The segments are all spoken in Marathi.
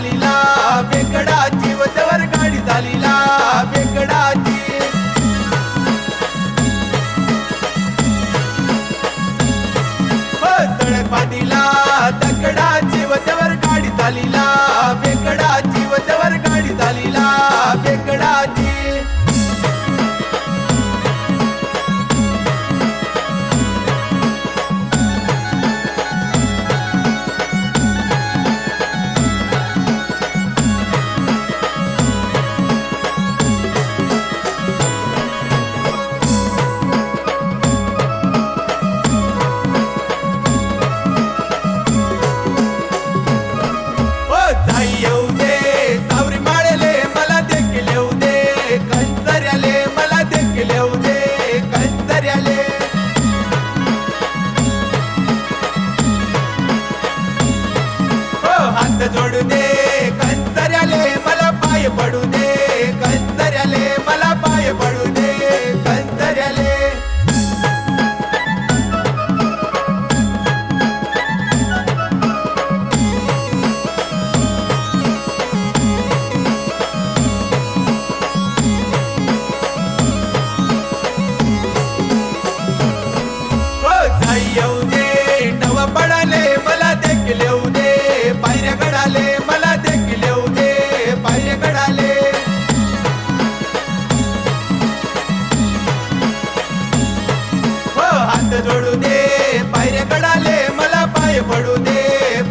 Galilá.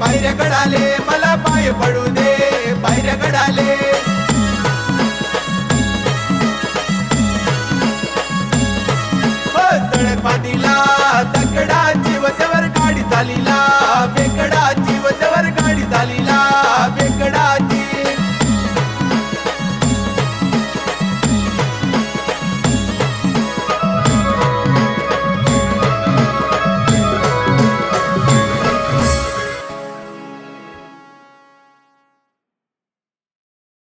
पायऱ्या गडाले मला पाय पडू दे. पायऱ्या गडाले पाटीला दगडाची वजवर गाडी चालीला.